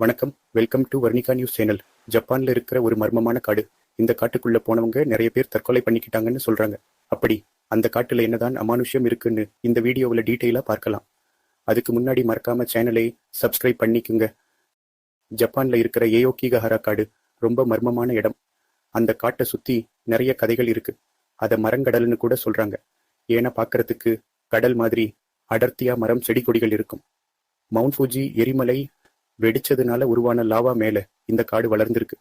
வணக்கம். Welcome to Varnika news channel ஜப்பான்ல இருக்கிற ஒரு மர்மமான காடு. இந்த காட்டுக்குள்ள போனவங்க நிறைய பேர் தற்கொலை பண்ணிக்கிட்டாங்கன்னு சொல்றாங்க. அப்படி அந்த காட்டுல என்னதான் அமானுஷ்யம் இருக்குன்னு இந்த வீடியோவில் டீட்டெயிலா பார்க்கலாம். அதுக்கு முன்னாடி மறக்காம சேனலை சப்ஸ்கிரைப் பண்ணிக்குங்க. ஜப்பான்ல இருக்கிற ஏயோக்கிகஹரா காடு ரொம்ப மர்மமான இடம். அந்த காட்டை சுத்தி நிறைய கதைகள் இருக்கு. அதை மரங்கடல்னு கூட சொல்றாங்க. ஏன்னா பார்க்கறதுக்கு கடல் மாதிரி அடர்த்தியா மரம் செடி கொடிகள் இருக்கும். மவுண்ட் ஃபூஜி எரிமலை வெடிச்சதுனால உருவான லாவா மேல இந்த காடு வளர்ந்திருக்கு.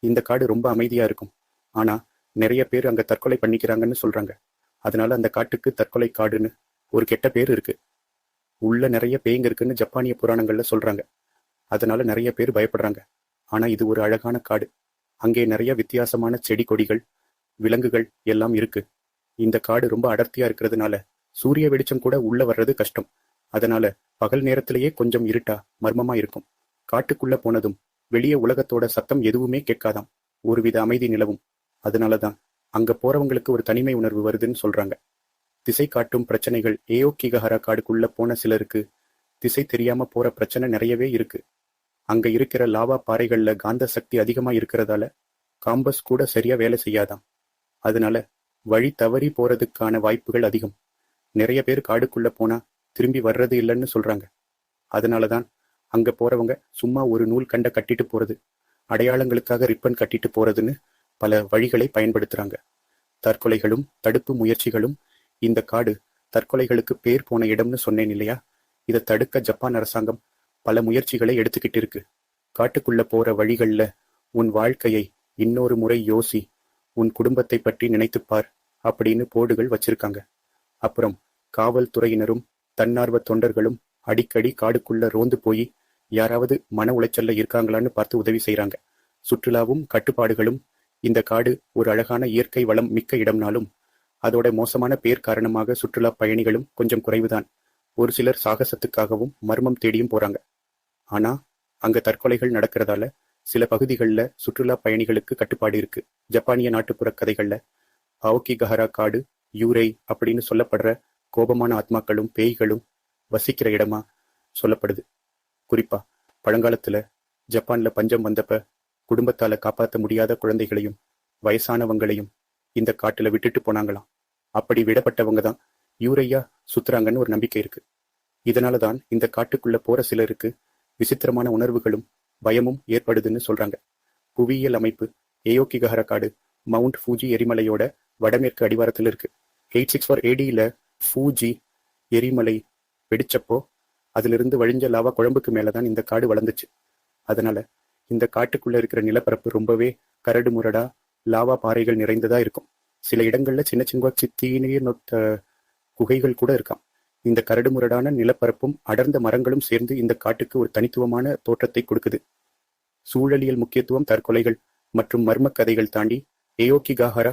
இந்த காடு ரொம்ப அமைதியா இருக்கும். ஆனா நிறைய பேர் அங்க தற்கொலை பண்ணிக்கிறாங்கன்னு சொல்றாங்க. அதனால அந்த காட்டுக்கு தற்கொலை காடுன்னு ஒரு கெட்ட பேர் இருக்கு. உள்ள நிறைய பேய்ங்க இருக்குன்னு ஜப்பானிய புராணங்கள்ல சொல்றாங்க. அதனால நிறைய பேர் பயப்படுறாங்க. ஆனா இது ஒரு அழகான காடு. அங்கே நிறைய வித்தியாசமான செடி கொடிகள் விலங்குகள் எல்லாம் இருக்கு. இந்த காடு ரொம்ப அடர்த்தியா இருக்கிறதுனால சூரிய வெளிச்சம் கூட உள்ள வர்றது கஷ்டம். அதனால பகல் நேரத்திலேயே கொஞ்சம் இருட்டா மர்மமா இருக்கும். காட்டுக்குள்ள போனதும் வெளியே உலகத்தோட சத்தம் எதுவுமே கேட்காதாம். ஒருவித அமைதி நிலவும். அதனாலதான் அங்க போறவங்களுக்கு ஒரு தனிமை உணர்வு வருதுன்னு சொல்றாங்க. திசை காட்டும் பிரச்சனைகள் ஏயோக்கிகஹரா காடுக்குள்ள போன சிலருக்கு திசை தெரியாம போற பிரச்சனை நிறையவே இருக்கு. அங்க இருக்கிற லாவா பாறைகள்ல காந்த சக்தி அதிகமா இருக்கிறதால காம்பஸ் கூட சரியா வேலை செய்யாதாம். அதனால வழி தவறி போறதுக்கான வாய்ப்புகள் அதிகம். நிறைய பேர் காடுக்குள்ள போனா திரும்பி வர்றது இல்லைன்னு சொல்றாங்க. அதனாலதான் அங்க போறவங்க சும்மா ஒரு நூல் கண்ட கட்டிட்டு போறது அடையாளங்களுக்காக ரிப்பன் கட்டிட்டு போறதுன்னு பல வழிகளை பயன்படுத்துறாங்க. தற்கொலைகளும் தடுப்பு முயற்சிகளும் இந்த காடு தற்கொலைகளுக்கு பேர் போன இடம்னு சொன்னேன் இல்லையா? இதை தடுக்க ஜப்பான் அரசாங்கம் பல முயற்சிகளை எடுத்துக்கிட்டு இருக்கு. காட்டுக்குள்ள போற வழிகள்ல உன் வாழ்க்கையை இன்னொரு முறை யோசி உன் குடும்பத்தை பற்றி நினைத்துப்பார் அப்படின்னு போர்டுகள் வச்சிருக்காங்க. அப்புறம் காவல்துறையினரும் தன்னார்வ தொண்டர்களும் அடிக்கடி காடுக்குள்ள ரோந்து போய் யாராவது மன உளைச்சல்ல இருக்காங்களான்னு பார்த்து உதவி செய்யறாங்க சுற்றுலாவும் கட்டுப்பாடுகளும் இந்த காடு ஒரு அழகான இயற்கை வளம் மிக்க இடம்னாலும் அதோட மோசமான பேர் காரணமாக சுற்றுலா பயணிகளும் கொஞ்சம் குறைவுதான். ஒரு சிலர் சாகசத்துக்காகவும் மர்மம் தேடியும் போறாங்க. ஆனா அங்க தற்கொலைகள் நடக்கிறதால சில பகுதிகளில் சுற்றுலா பயணிகளுக்கு கட்டுப்பாடு இருக்கு. ஜப்பானிய நாட்டுப்புற கதைகள்ல அவுகிகஹரா காடு யூரை அப்படின்னு சொல்லப்படுற கோபமான ஆத்மாக்களும் பேய்களும் வசிக்கிற இடமா சொல்லப்படுது. குறிப்பா பழங்காலத்துல ஜப்பான்ல பஞ்சம் வந்தப்ப குடும்பத்தால காப்பாற்ற முடியாத குழந்தைகளையும் வயசானவங்களையும் இந்த காட்டுல விட்டுட்டு போனாங்களாம். அப்படி விடப்பட்டவங்க தான் யூரையா சுத்துறாங்கன்னு ஒரு நம்பிக்கை இருக்கு. இதனால தான் இந்த காட்டுக்குள்ள போற சிலருக்கு விசித்திரமான உணர்வுகளும் பயமும் ஏற்படுதுன்னு சொல்றாங்க. புவியியல் அமைப்பு ஏயோக்கிகஹர காடு மவுண்ட் ஃபூஜி எரிமலையோட வடமேற்கு அடிவாரத்தில் இருக்கு. எயிட் சிக்ஸ் ஃபோர் ஏடியில ஃபூஜி எரிமலை வெடிச்சப்போ அதிலிருந்து வழிஞ்ச லாவா குழம்புக்கு மேலதான் இந்த காடு வளர்ந்துச்சு. அதனால இந்த காட்டுக்குள்ள இருக்கிற நிலப்பரப்பு ரொம்பவே கரடு முரடா லாவா பாறைகள் நிறைந்ததா இருக்கும். சில இடங்கள்ல சின்ன சின்ன நொட்ட நொத்த குகைகள் கூட இருக்காம். இந்த கரடு முரடான நிலப்பரப்பும் அடர்ந்த மரங்களும் சேர்ந்து இந்த காட்டுக்கு ஒரு தனித்துவமான தோற்றத்தை கொடுக்குது. சூழலியல் முக்கியத்துவம் தற்கொலைகள் மற்றும் மர்ம கதைகள் தாண்டி ஏயோக்கிகாஹரா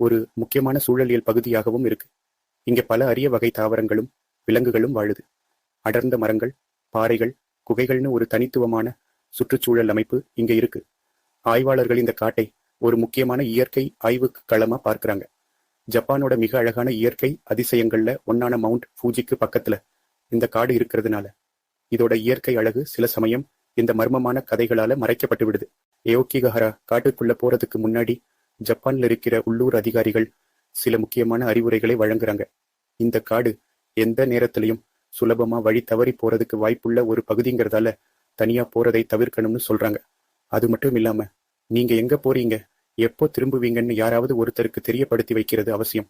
ஒரு முக்கியமான சூழலியல் பகுதியாகவும் இருக்கு. இங்க பல அரிய வகை தாவரங்களும் விலங்குகளும் வாழுது. அடர்ந்த மரங்கள் பாறைகள் குகைகள்னு ஒரு தனித்துவமான சுற்றுச்சூழல் அமைப்பு இங்க இருக்கு. ஆய்வாளர்கள் இந்த காட்டை ஒரு முக்கியமான இயற்கை ஆய்வு களமா பார்க்கறாங்க. ஜப்பானோட மிக அழகான இயற்கை அதிசயங்கள்ல ஒன்னான மவுண்ட் ஃபூஜிக்கு பக்கத்துல இந்த காடு இருக்கிறதுனால. இதோட இயற்கை அழகு சில சமயம் இந்த மர்மமான கதைகளால மறைக்கப்பட்டு விடுது. ஏயோக்கிகஹரா காட்டுக்குள்ள போறதுக்கு முன்னாடி ஜப்பான்ல இருக்கிற உள்ளூர் அதிகாரிகள் சில முக்கியமான அறிவுரைகளை வழங்குறாங்க. இந்த காடு எந்த நேரத்திலையும் சுலபமா வழி தவறி போறதுக்கு வாய்ப்புள்ள ஒரு பகுதிங்கிறதால தனியா போறதை தவிர்க்கணும்னு சொல்றாங்க. அது மட்டும் இல்லாம நீங்க எங்க போறீங்க? எப்போ திரும்புவீங்கன்னு யாராவது ஒருத்தருக்கு தெரியப்படுத்தி வைக்கிறது அவசியம்.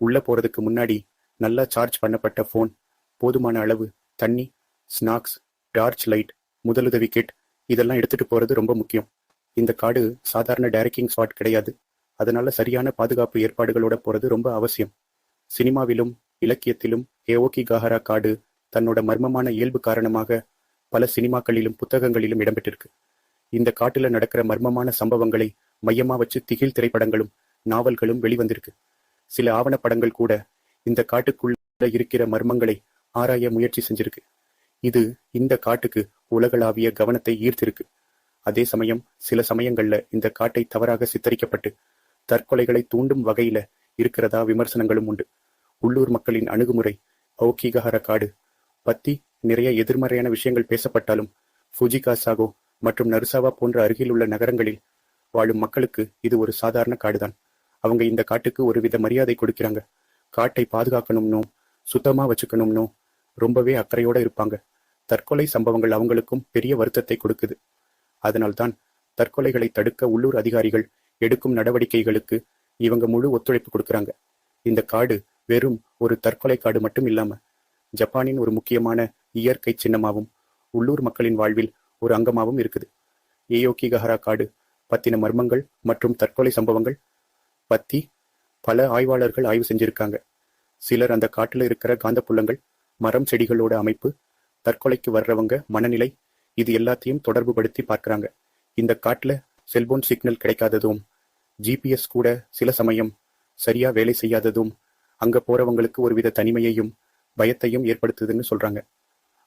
உள்ள போறதுக்கு முன்னாடி நல்லா சார்ஜ் பண்ணப்பட்ட ஃபோன் போதுமான அளவு தண்ணி ஸ்நாக்ஸ் டார்ச் லைட் முதலுதவி கிட் இதெல்லாம் எடுத்துட்டு போறது ரொம்ப முக்கியம். இந்த காடு சாதாரண டைரக்டிங் ஸ்பாட் கிடையாது. அதனால சரியான பாதுகாப்பு ஏற்பாடுகளோட போறது ரொம்ப அவசியம். சினிமாவிலும் இலக்கியத்திலும் ஏஓகி காஹரா காடு தன்னோட மர்மமான இயல்பு காரணமாக பல சினிமாக்களிலும் புத்தகங்களிலும் இடம்பெற்றிருக்கு. இந்த காட்டுல நடக்கிற மர்மமான சம்பவங்களை மையமா வச்சு திகில் திரைப்படங்களும் நாவல்களும் வெளிவந்திருக்கு. சில ஆவணப்படங்கள் கூட இந்த காட்டுக்குள்ள இருக்கிற மர்மங்களை ஆராய முயற்சி செஞ்சிருக்கு. இது இந்த காட்டுக்கு உலகளாவிய கவனத்தை ஈர்த்திருக்கு. அதே சமயம் சில சமயங்கள்ல இந்த காட்டை தவறாக சித்தரிக்கப்பட்டு தற்கொலைகளை தூண்டும் வகையில இருக்கிறதா விமர்சனங்களும் உண்டு. உள்ளூர் மக்களின் அணுகுமுறை ஔகீகஹர காடு பத்தி நிறைய எதிர்மறையான விஷயங்கள் பேசப்பட்டாலும் ஃபுஜிகாசாகோ மற்றும் நருசாவா போன்ற அருகிலுள்ள நகரங்களில் வாழும் மக்களுக்கு இது ஒரு சாதாரண காடுதான். அவங்க இந்த காட்டுக்கு ஒருவித மரியாதை கொடுக்கிறாங்க. காட்டை பாதுகாக்கணும்னோ சுத்தமா வச்சுக்கணும்னோ ரொம்பவே அக்கறையோட இருப்பாங்க. தற்கொலை சம்பவங்கள் அவங்களுக்கும் பெரிய வருத்தத்தை கொடுக்குது. அதனால்தான் தற்கொலைகளை தடுக்க உள்ளூர் அதிகாரிகள் எடுக்கும் நடவடிக்கைகளுக்கு இவங்க முழு ஒத்துழைப்பு கொடுக்கறாங்க. இந்த காடு வெறும் ஒரு தற்கொலை காடு மட்டும் இல்லாம ஜப்பானின் ஒரு முக்கியமான இயற்கை சின்னமாகவும் உள்ளூர் மக்களின் வாழ்வில் ஒரு அங்கமாகவும் இருக்குது. ஏயோகிகஹரா காடு பத்தின மர்மங்கள் மற்றும் தற்கொலை சம்பவங்கள் பத்தி பல ஆய்வாளர்கள் ஆய்வு செஞ்சிருக்காங்க. சிலர் அந்த காட்டுல இருக்கிற காந்தப்புள்ளங்கள் மரம் செடிகளோட அமைப்பு தற்கொலைக்கு வர்றவங்க மனநிலை இது எல்லாத்தையும் தொடர்பு படுத்தி பார்க்குறாங்க. இந்த காட்டுல செல்போன் சிக்னல் கிடைக்காததும் ஜிபிஎஸ் கூட சில சமயம் சரியா வேலை செய்யாததும் அங்க போறவங்களுக்கு ஒருவித தனிமையையும் பயத்தையும் ஏற்படுத்துதுன்னு சொல்றாங்க.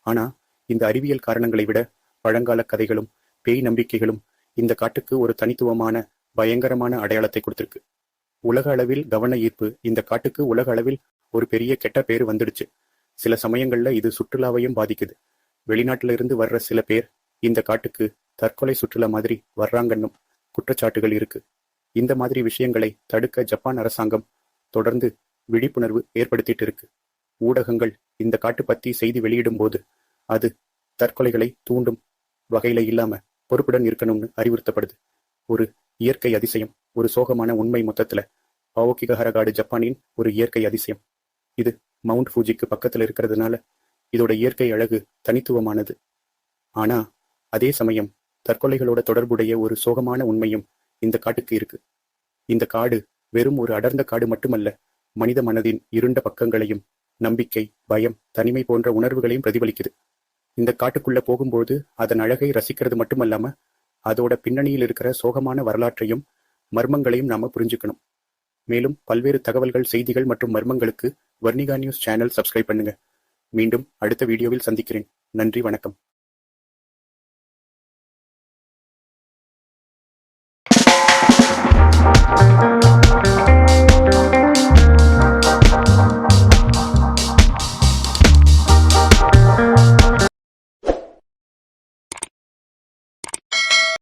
ஆனா இந்த அறிவியல் காரணங்களை விட பழங்கால கதைகளும் பேய் நம்பிக்கைகளும் இந்த காட்டுக்கு ஒரு தனித்துவமான பயங்கரமான அடையாளத்தை கொடுத்திருக்கு. உலக அளவில் கவன ஈர்ப்பு இந்த காட்டுக்கு உலக அளவில் ஒரு பெரிய கெட்ட பேர் வந்துடுச்சு. சில சமயங்கள்ல இது சுற்றுலாவையும் பாதிக்குது. வெளிநாட்டிலிருந்து வர்ற சில பேர் இந்த காட்டுக்கு தற்கொலை சுற்றுலா மாதிரி வர்றாங்கன்னும் குற்றச்சாட்டுகள் இருக்கு. இந்த மாதிரி விஷயங்களை தடுக்க ஜப்பான் அரசாங்கம் தொடர்ந்து விழிப்புணர்வு ஏற்படுத்திட்டு இருக்கு. ஊடகங்கள் இந்த காட்டு பத்தி செய்தி வெளியிடும் போது அது தற்கொலைகளை தூண்டும் வகையில இல்லாம பொறுப்புடன் இருக்கணும்னு அறிவுறுத்தப்படுது. ஒரு இயற்கை அதிசயம் ஒரு சோகமான உண்மை மொத்தத்துல பாவோக்கிகஹரகாடு ஜப்பானின் ஒரு இயற்கை அதிசயம். இது மவுண்ட் ஃபூஜிக்கு பக்கத்துல இருக்கிறதுனால இதோட இயற்கை அழகு தனித்துவமானது. ஆனா அதே சமயம் தற்கொலைகளோட தொடர்புடைய ஒரு சோகமான உண்மையும் இந்த காட்டுக்கு இருக்கு. இந்த காடு வெறும் ஒரு அடர்ந்த காடு மட்டுமல்ல மனித மனதின் இருண்ட பக்கங்களையும் நம்பிக்கை பயம் தனிமை போன்ற உணர்வுகளையும் பிரதிபலிக்குது. இந்த காட்டுக்குள்ள போகும்போது அதன் அழகை ரசிக்கிறது மட்டுமல்லாம அதோட பின்னணியில் இருக்கிற சோகமான வரலாற்றையும் மர்மங்களையும் நாம புரிஞ்சுக்கணும். மேலும் பல்வேறு தகவல்கள் செய்திகள் மற்றும் மர்மங்களுக்கு வர்ணிகா நியூஸ் சேனல் சப்ஸ்கிரைப் பண்ணுங்க. மீண்டும் அடுத்த வீடியோவில் சந்திக்கிறேன். நன்றி வணக்கம்.